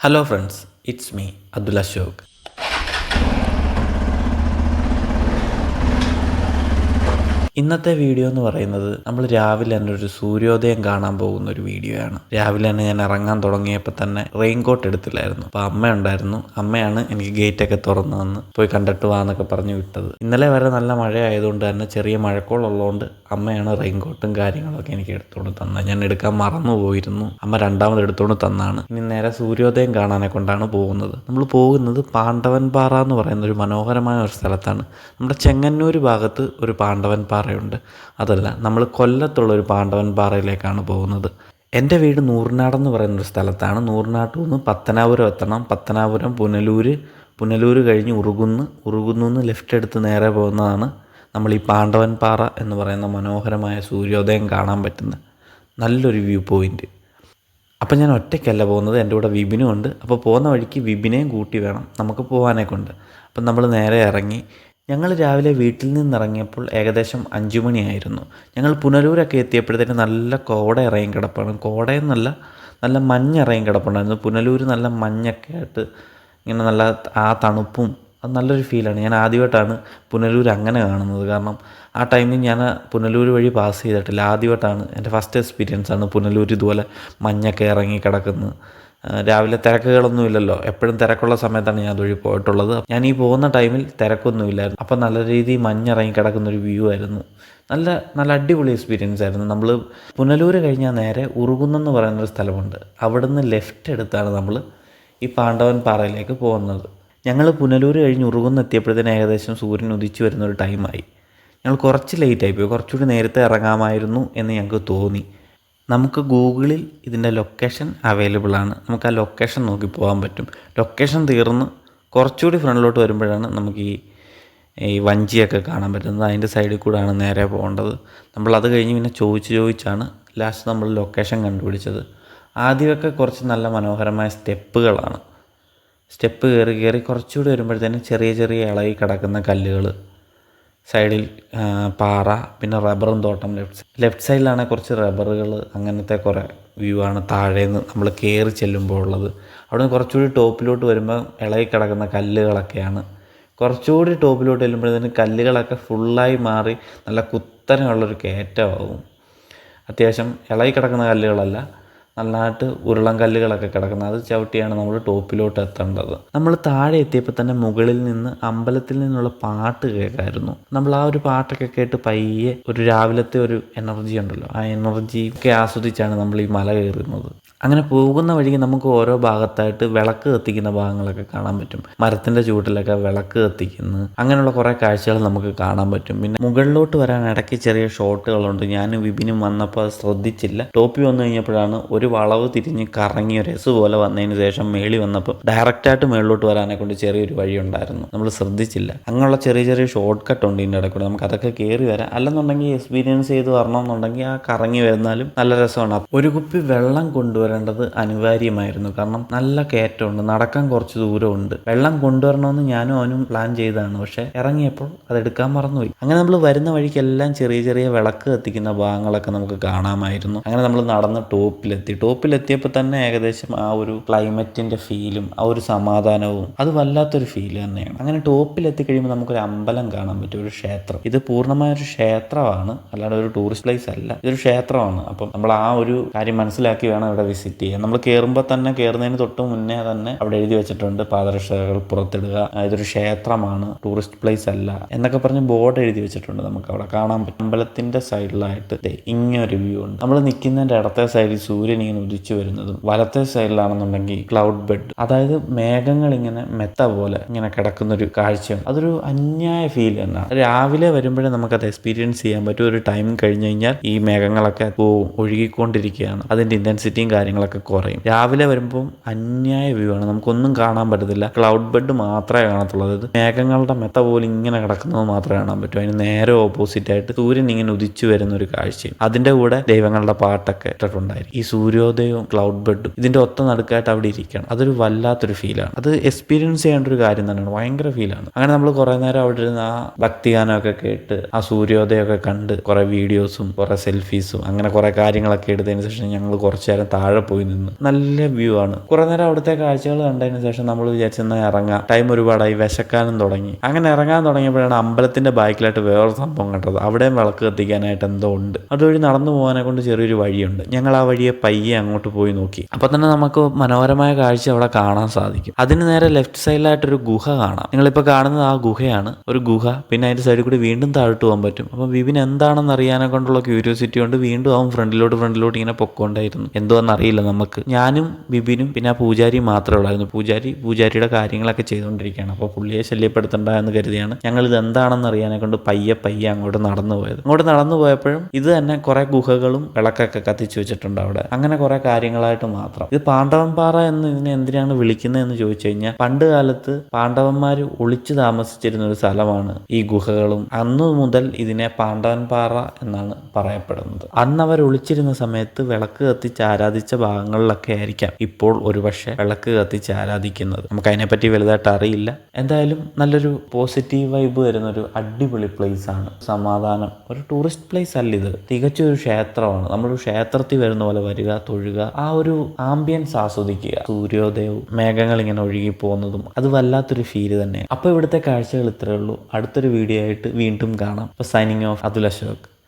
Hello friends it's me Abdul Ashok ഇന്നത്തെ video എന്ന് പറയുന്നത് നമ്മൾ രാവിലെ തന്നെ ഒരു സൂര്യോദയം കാണാൻ പോകുന്ന ഒരു വീഡിയോ ആണ്. രാവിലെ തന്നെ ഞാൻ ഇറങ്ങാൻ തുടങ്ങിയപ്പോൾ തന്നെ റെയിൻ കോട്ട് എടുത്തില്ലായിരുന്നു. അപ്പോൾ അമ്മ ഉണ്ടായിരുന്നു. അമ്മയാണ് എനിക്ക് ഗേറ്റ് ഒക്കെ തുറന്നു വന്ന് പോയി കണ്ടിട്ട് വാന്നൊക്കെ പറഞ്ഞു വിട്ടത്. ഇന്നലെ വരെ നല്ല മഴ ആയതുകൊണ്ട് തന്നെ ചെറിയ മഴക്കോളുള്ളതുകൊണ്ട് അമ്മയാണ് റെയിൻകോട്ടും കാര്യങ്ങളൊക്കെ എനിക്ക് എടുത്തുകൊണ്ട് തന്നത്. ഞാൻ എടുക്കാൻ മറന്നു പോയിരുന്നു. അമ്മ രണ്ടാമത് എടുത്തുകൊണ്ട് തന്നാണ്. ഇനി നേരെ സൂര്യോദയം കാണാനെ കൊണ്ടാണ് പോകുന്നത്. നമ്മൾ പോകുന്നത് പാണ്ഡവൻ പാറ എന്ന് പറയുന്ന ഒരു മനോഹരമായ ഒരു സ്ഥലത്താണ്. നമ്മുടെ ചെങ്ങന്നൂർ ഭാഗത്ത് ഒരു പാണ്ഡവൻ പാറയുണ്ട് അതല്ല നമ്മൾ കൊല്ലത്തുള്ള ഒരു പാണ്ഡവൻ പാറയിലേക്കാണ് പോകുന്നത്. എന്റെ വീട് നൂറിനാടെന്ന് പറയുന്ന ഒരു സ്ഥലത്താണ്. നൂറിനാട്ടിൽ നിന്ന് പത്തനാപുരം എത്തണം. പത്തനാപുരം പുനലൂർ പുനലൂർ കഴിഞ്ഞ് ഉറുകുന്ന്. ഉറുകുന്നു ലെഫ്റ്റ് എടുത്ത് നേരെ പോകുന്നതാണ് നമ്മൾ ഈ പാണ്ഡവൻ പാറ എന്ന് പറയുന്ന മനോഹരമായ സൂര്യോദയം കാണാൻ പറ്റുന്ന നല്ലൊരു വ്യൂ പോയിന്റ് അപ്പം ഞാൻ ഒറ്റയ്ക്കല്ല പോകുന്നത് എന്റെ കൂടെ വിബിനും ഉണ്ട്. അപ്പോൾ പോകുന്ന വഴിക്ക് വിബിനെയും കൂട്ടി വേണം നമുക്ക് പോകാനേ കൊണ്ട്. അപ്പം നമ്മൾ നേരെ ഇറങ്ങി. ഞങ്ങൾ രാവിലെ വീട്ടിൽ നിന്ന് ഇറങ്ങിയപ്പോൾ ഏകദേശം അഞ്ചു മണിയായിരുന്നു. ഞങ്ങൾ പുനലൂരൊക്കെ എത്തിയപ്പോഴത്തേക്ക് നല്ല കോട ഇറങ്ങി കിടപ്പാണ്. കോടയെന്നല്ല നല്ല മഞ്ഞ് ഇറങ്ങി കിടപ്പുണ്ടായിരുന്നു. പുനലൂർ നല്ല മഞ്ഞൊക്കെ ആയിട്ട് ഇങ്ങനെ നല്ല ആ തണുപ്പും അത് നല്ലൊരു ഫീലാണ്. ഞാൻ ആദ്യമായിട്ടാണ് പുനലൂർ അങ്ങനെ കാണുന്നത്. കാരണം ആ ടൈമിൽ ഞാൻ പുനലൂർ വഴി പാസ് ചെയ്തിട്ടില്ല. ആദ്യമായിട്ടാണ് എന്റെ ഫസ്റ്റ് എക്സ്പീരിയൻസ് ആണ് പുനലൂർ ഇതുപോലെ മഞ്ഞൊക്കെ ഇറങ്ങി കിടക്കുന്നത്. രാവിലെ തിരക്കുകളൊന്നും ഇല്ലല്ലോ. എപ്പോഴും തിരക്കുള്ള സമയത്താണ് ഞാൻ അതുവഴി പോയിട്ടുള്ളത്. ഞാൻ ഈ പോകുന്ന ടൈമിൽ തിരക്കൊന്നുമില്ലായിരുന്നു അപ്പോൾ നല്ല രീതിയിൽ മഞ്ഞിറങ്ങി കിടക്കുന്ന ഒരു വ്യൂ ആയിരുന്നു. നല്ല നല്ല അടിപൊളി എക്സ്പീരിയൻസ് ആയിരുന്നു. നമ്മൾ പുനലൂർ കഴിഞ്ഞാൽ നേരെ ഉറുകുന്നെന്ന് പറയുന്നൊരു സ്ഥലമുണ്ട്. അവിടുന്ന് ലെഫ്റ്റ് എടുത്താണ് നമ്മൾ ഈ പാണ്ഡവൻ പാറയിലേക്ക് പോകുന്നത്. ഞങ്ങൾ പുനലൂർ കഴിഞ്ഞ് ഉറുകുന്ന് എത്തിയപ്പോഴത്തേന് ഏകദേശം സൂര്യൻ ഉദിച്ചു വരുന്ന ഒരു ടൈമായി. ഞങ്ങൾ കുറച്ച് ലേറ്റായിപ്പോയി കുറച്ചുകൂടി നേരത്തെ ഇറങ്ങാമായിരുന്നു എന്ന് ഞങ്ങൾക്ക് തോന്നി. നമുക്ക് ഗൂഗിളിൽ ഇതിന്റെ ലൊക്കേഷൻ അവൈലബിൾ ആണ്. നമുക്ക് ആ ലൊക്കേഷൻ നോക്കി പോകാൻ പറ്റും. ലൊക്കേഷൻ തീർന്ന് കുറച്ചുകൂടി ഫ്രണ്ടിലോട്ട് വരുമ്പോഴാണ് നമുക്ക് ഈ ഈ വഞ്ചിയൊക്കെ കാണാൻ പറ്റുന്നത്. അതിന്റെ സൈഡിൽ കൂടെയാണ് നേരെ പോകേണ്ടത്. നമ്മൾ അത് കഴിഞ്ഞ് പിന്നെ ചോദിച്ച് ചോദിച്ചാണ് ലാസ്റ്റ് നമ്മൾ ലൊക്കേഷൻ കണ്ടുപിടിച്ചത്. ആദ്യമൊക്കെ കുറച്ച് നല്ല മനോഹരമായ സ്റ്റെപ്പുകളാണ്. സ്റ്റെപ്പ് കയറി കയറി കുറച്ചുകൂടി വരുമ്പോഴത്തേനും ചെറിയ ചെറിയ ഇളകി കിടക്കുന്ന കല്ലുകൾ. സൈഡിൽ പാറ പിന്നെ റബ്ബറും തോട്ടം. ലെഫ്റ്റ് ലെഫ്റ്റ് സൈഡിലാണെങ്കിൽ കുറച്ച് റബ്ബറുകൾ. അങ്ങനത്തെ കുറേ വ്യൂ ആണ് താഴേന്ന് നമ്മൾ കയറി ചെല്ലുമ്പോൾ ഉള്ളത് അവിടെ നിന്ന് കുറച്ചുകൂടി ടോപ്പിലോട്ട് വരുമ്പോൾ ഇളകി കിടക്കുന്ന കല്ലുകളൊക്കെയാണ്. കുറച്ചുകൂടി ടോപ്പിലോട്ട് ചെല്ലുമ്പോഴത്തേന് കല്ലുകളൊക്കെ ഫുള്ളായി മാറി നല്ല കുത്തനെയുള്ളൊരു കയറ്റമാവും. അത്യാവശ്യം ഇളകി കിടക്കുന്ന കല്ലുകളല്ല. നല്ലതായിട്ട് ഉരുളൻ കല്ലുകളൊക്കെ കിടക്കുന്നത്. അത് ചവിട്ടിയാണ് നമ്മൾ ടോപ്പിലോട്ട് എത്തേണ്ടത്. നമ്മൾ താഴെ എത്തിയപ്പോൾ തന്നെ മുകളിൽ നിന്ന് അമ്പലത്തിൽ നിന്നുള്ള പാട്ട് കേൾക്കായിരുന്നു. നമ്മൾ ആ ഒരു പാട്ടൊക്കെ കേട്ട് പയ്യെ ഒരു രാവിലത്തെ ഒരു എനർജി ഉണ്ടല്ലോ. ആ എനർജി ഒക്കെ ആസ്വദിച്ചാണ് നമ്മൾ ഈ മല കയറുന്നത്. അങ്ങനെ പോകുന്ന വഴിക്ക് നമുക്ക് ഓരോ ഭാഗത്തായിട്ട് വിളക്ക് കത്തിക്കുന്ന ഭാഗങ്ങളൊക്കെ കാണാൻ പറ്റും. മരത്തിന്റെ ചൂട്ടിലൊക്കെ വിളക്ക് കത്തിക്കുന്നു. അങ്ങനെയുള്ള കുറേ കാഴ്ചകൾ നമുക്ക് കാണാൻ പറ്റും. പിന്നെ മുകളിലോട്ട് വരാൻ ഇടയ്ക്ക് ചെറിയ ഷോട്ടുകളുണ്ട്. ഞാനും വിപിനും വന്നപ്പോൾ ശ്രദ്ധിച്ചില്ല. ടോപ്പി വന്നു കഴിഞ്ഞപ്പോഴാണ് ഒരു വളവ് തിരിഞ്ഞ് കറങ്ങി ഒരു എസ് പോലെ വന്നതിന് ശേഷം മേളി വന്നപ്പോൾ ഡയറക്റ്റായിട്ട് മേളിലോട്ട് വരാനെ കൊണ്ട് ചെറിയൊരു വഴി ഉണ്ടായിരുന്നു. നമ്മൾ ശ്രദ്ധിച്ചില്ല. അങ്ങനെയുള്ള ചെറിയ ചെറിയ ഷോർട്ട് കട്ട് ഉണ്ട് ഇതിന്റെ ഇടയ്ക്കൂടെ. നമുക്ക് അതൊക്കെ കയറി വരാം. അല്ലെന്നുണ്ടെങ്കിൽ എക്സ്പീരിയൻസ് ചെയ്ത് വരണമെന്നുണ്ടെങ്കിൽ ആ കറങ്ങി വരുന്നാലും നല്ല രസമാണ്. ഒരു കുപ്പി വെള്ളം കൊണ്ടുവരേണ്ടത് അനിവാര്യമായിരുന്നു. കാരണം നല്ല കയറ്റമുണ്ട്. നടക്കാൻ കുറച്ച് ദൂരമുണ്ട്. വെള്ളം കൊണ്ടുവരണമെന്ന് ഞാനും അവനും പ്ലാൻ ചെയ്തതാണ്. പക്ഷേ ഇറങ്ങിയപ്പോൾ അത് എടുക്കാൻ മറന്നുപോയി. അങ്ങനെ നമ്മൾ വരുന്ന വഴിക്കെല്ലാം ചെറിയ ചെറിയ വിളക്ക് കത്തിക്കുന്ന ഭാഗങ്ങളൊക്കെ നമുക്ക് കാണാമായിരുന്നു. അങ്ങനെ നമ്മൾ നടന്ന് ടോപ്പിലെത്തി ടോപ്പിലെത്തിയപ്പോൾ തന്നെ ഏകദേശം ആ ഒരു ക്ലൈമറ്റിന്റെ ഫീലും ആ ഒരു സമാധാനവും അത് വല്ലാത്തൊരു ഫീൽ തന്നെയാണ്. അങ്ങനെ ടോപ്പിലെത്തി കഴിയുമ്പോൾ നമുക്കൊരു അമ്പലം കാണാൻ പറ്റും ഒരു ക്ഷേത്രം. ഇത് പൂർണമായ ഒരു ക്ഷേത്രമാണ് അല്ലാതെ ഒരു ടൂറിസ്റ്റ് പ്ലേസ് അല്ല. ഇതൊരു ക്ഷേത്രമാണ്. അപ്പം നമ്മൾ ആ ഒരു കാര്യം മനസ്സിലാക്കി വേണം ഇവിടെ വിസിറ്റ് ചെയ്യാൻ. നമ്മൾ കയറുമ്പോൾ തന്നെ കയറുന്നതിന് തൊട്ട് മുന്നേ തന്നെ അവിടെ എഴുതി വെച്ചിട്ടുണ്ട് പാദരക്ഷകൾ പുറത്തിടുക ഇതൊരു ക്ഷേത്രമാണ് ടൂറിസ്റ്റ് പ്ലേസ് അല്ല എന്നൊക്കെ പറഞ്ഞ് ബോർഡ് എഴുതി വെച്ചിട്ടുണ്ട് നമുക്ക് അവിടെ കാണാൻ പറ്റും. അമ്പലത്തിന്റെ സൈഡിലായിട്ട് ഇങ്ങനെ ഒരു വ്യൂ ഉണ്ട്. നമ്മൾ നിൽക്കുന്നതിന്റെ ഇടത്തെ സൈഡിൽ സൂര്യൻ ഇങ്ങനെ ഉദിച്ചു വരുന്നതും വലത്തെ സൈഡിലാണെന്നുണ്ടെങ്കിൽ ക്ലൗഡ് ബെഡ് അതായത് മേഘങ്ങൾ ഇങ്ങനെ മെത്ത പോലെ ഇങ്ങനെ കിടക്കുന്ന ഒരു കാഴ്ചയാണ്. അതൊരു അന്യായ ഫീൽ തന്നെയാണ് രാവിലെ വരുമ്പോഴേ അത് എക്സ്പീരിയൻസ് ചെയ്യാൻ പറ്റും. ഒരു ടൈം കഴിഞ്ഞ് കഴിഞ്ഞാൽ ഈ മേഘങ്ങളൊക്കെ പോവും ഒഴുകിക്കൊണ്ടിരിക്കുകയാണ്. അതിന്റെ ഇന്റൻസിറ്റിയും കാര്യങ്ങളൊക്കെ കുറയും. രാവിലെ വരുമ്പോൾ അന്യായ വ്യൂ ആണ്. നമുക്കൊന്നും കാണാൻ പറ്റത്തില്ല. ക്ലൗഡ് ബെഡ് മാത്രമേ കാണത്തുള്ളൂ. അതായത് മേഘങ്ങളുടെ മെത്ത പോലെ ഇങ്ങനെ കിടക്കുന്നത് മാത്രമേ കാണാൻ പറ്റൂ. അതിന് നേരെ ഓപ്പോസിറ്റ് ആയിട്ട് സൂര്യൻ ഇങ്ങനെ ഉദിച്ചു വരുന്ന ഒരു കാഴ്ചയും. അതിന്റെ കൂടെ ദൈവങ്ങളുടെ പാട്ടൊക്കെ ഇട്ടിട്ടുണ്ടായിരിക്കും ഈ സൂര്യോദയവും ക്ലൗഡ് ബെഡും ഇതിന്റെ ഒത്ത നടുക്കായിട്ട് അവിടെ ഇരിക്കണം അതൊരു വല്ലാത്തൊരു ഫീലാണ് അത് എക്സ്പീരിയൻസ് ചെയ്യേണ്ട ഒരു കാര്യം തന്നെയാണ്. ഭയങ്കര ഫീലാണ് അങ്ങനെ നമ്മൾ കുറെ നേരം അവിടെ ഇരുന്ന് ആ ഭക്തിഗാനമൊക്കെ കേട്ട് ആ സൂര്യോദയമൊക്കെ കണ്ട് കുറെ വീഡിയോസും കുറെ സെൽഫീസും അങ്ങനെ കുറെ കാര്യങ്ങളൊക്കെ എടുത്തതിന് ശേഷം ഞങ്ങൾ കുറച്ചു നേരം താഴെ പോയി നിന്ന്. നല്ല വ്യൂ ആണ്. കുറെ നേരം അവിടുത്തെ കാഴ്ചകൾ കണ്ടതിന് ശേഷം നമ്മൾ വിചാരിച്ചെന്നാ ഇറങ്ങാം. ടൈം ഒരുപാടായി. വിശക്കാനും തുടങ്ങി. അങ്ങനെ ഇറങ്ങാൻ തുടങ്ങിയപ്പോഴാണ് അമ്പലത്തിന്റെ ബാക്കിലായിട്ട് വേറൊരു സംഭവം കണ്ടത്. അവിടെയും വിളക്ക് കത്തിക്കാനായിട്ട് എന്തോ ഉണ്ട്. അതുവഴി നടന്നു പോകാനെ കൊണ്ട് ചെറിയൊരു വഴിയുണ്ട്. ഞങ്ങൾ ആ വഴിയെ പയ്യെ അങ്ങോട്ട് പോയി നോക്കി. അപ്പൊ തന്നെ നമുക്ക് മനോഹരമായ കാഴ്ച അവിടെ കാണാൻ സാധിക്കും. അതിന് നേരെ ലെഫ്റ്റ് സൈഡിലായിട്ടൊരു ഗുഹ കാണാം. നിങ്ങളിപ്പോൾ കാണുന്നത് ആ ഗുഹയാണ്. ഒരു ഗുഹ. പിന്നെ അതിന്റെ സൈഡിൽ കൂടി വീണ്ടും താഴോട്ട് പോകാൻ പറ്റും. അപ്പോൾ വിപിൻ എന്താണെന്ന് അറിയാനെ കൊണ്ടുള്ള ക്യൂരിയോസിറ്റി കൊണ്ട് വീണ്ടും അവൻ ഫ്രണ്ടിലോട്ട് ഫ്രണ്ടിലോട്ട് ഇങ്ങനെ പൊക്കോണ്ടായിരുന്നു. എന്തോന്ന് അറിയില്ല നമുക്ക്. ഞാനും ബിബിനും പിന്നെ ആ പൂജാരി മാത്രമേ ഉള്ളായിരുന്നു. പൂജാരി പൂജാരിയുടെ കാര്യങ്ങളൊക്കെ ചെയ്തുകൊണ്ടിരിക്കുകയാണ്. അപ്പോൾ പുള്ളിയെ ശല്യപ്പെടുത്തണ്ട എന്ന് കരുതിയാണ് ഞങ്ങൾ ഇത് എന്താണെന്ന് അറിയാനെ കൊണ്ട് പയ്യെ പയ്യെ അങ്ങോട്ട് നടന്നു പോയത് അങ്ങോട്ട് നടന്നു പോയപ്പോഴും ഇത് തന്നെ കുറെ ഗുഹകളും വിളക്കൊക്കെ കത്തിച്ചു വെച്ചിട്ടുണ്ട് അവിടെ. അങ്ങനെ കുറെ കാര്യങ്ങളായിട്ട് മാത്രം. ഇത് പാണ്ഡവൻപാറ എന്ന് ഇതിനെ എന്തിനാണ് വിളിക്കുന്നത് എന്ന് ചോദിച്ചു കഴിഞ്ഞാൽ പണ്ട് കാലത്ത് പാണ്ഡവന്മാർ ഒളിച്ചു താമസിച്ചിരുന്ന ഒരു സ്ഥലമാണ് ഈ ഗുഹകളും. അന്നു മുതൽ ഇതിനെ പാണ്ഡവൻപാറ എന്നാണ് പറയപ്പെടുന്നത്. അന്ന് അവർ ഒളിച്ചിരുന്ന സമയത്ത് വിളക്ക് കത്തിച്ച് ആരാധിച്ച ഭാഗങ്ങളിലൊക്കെ ആയിരിക്കാം ഇപ്പോൾ ഒരുപക്ഷെ വിളക്ക് കത്തിച്ച് ആരാധിക്കുന്നത്. നമുക്ക് അതിനെപ്പറ്റി വലുതായിട്ട് അറിയില്ല. എന്തായാലും നല്ലൊരു പോസിറ്റീവ് വൈബ് വരുന്ന ഒരു അടിപൊളി പ്ലേസ് ആണ്. സമാധാനം. ഒരു ടൂറിസ്റ്റ് പ്ലേസ് അല്ല ഇത്. തികച്ചൊരു ക്ഷേത്രമാണ്. നമ്മളൊരു ക്ഷേത്രത്തിൽ വരുന്ന പോലെ വരിക തൊഴുക ആ ഒരു ആംബിയൻസ് ആസ്വദിക്കുക. സൂര്യോദയവും മേഘങ്ങൾ ഇങ്ങനെ ഒഴുകി പോകുന്നതും അത് വല്ലാത്തൊരു ഫീൽ തന്നെയാണ്. അപ്പോൾ ഇവിടുത്തെ കാഴ്ചകൾ ഇത്രയേ ഉള്ളൂ. അടുത്തൊരു വീഡിയോ ആയിട്ട് വീണ്ടും കാണാം. Signing off Atul Ashok.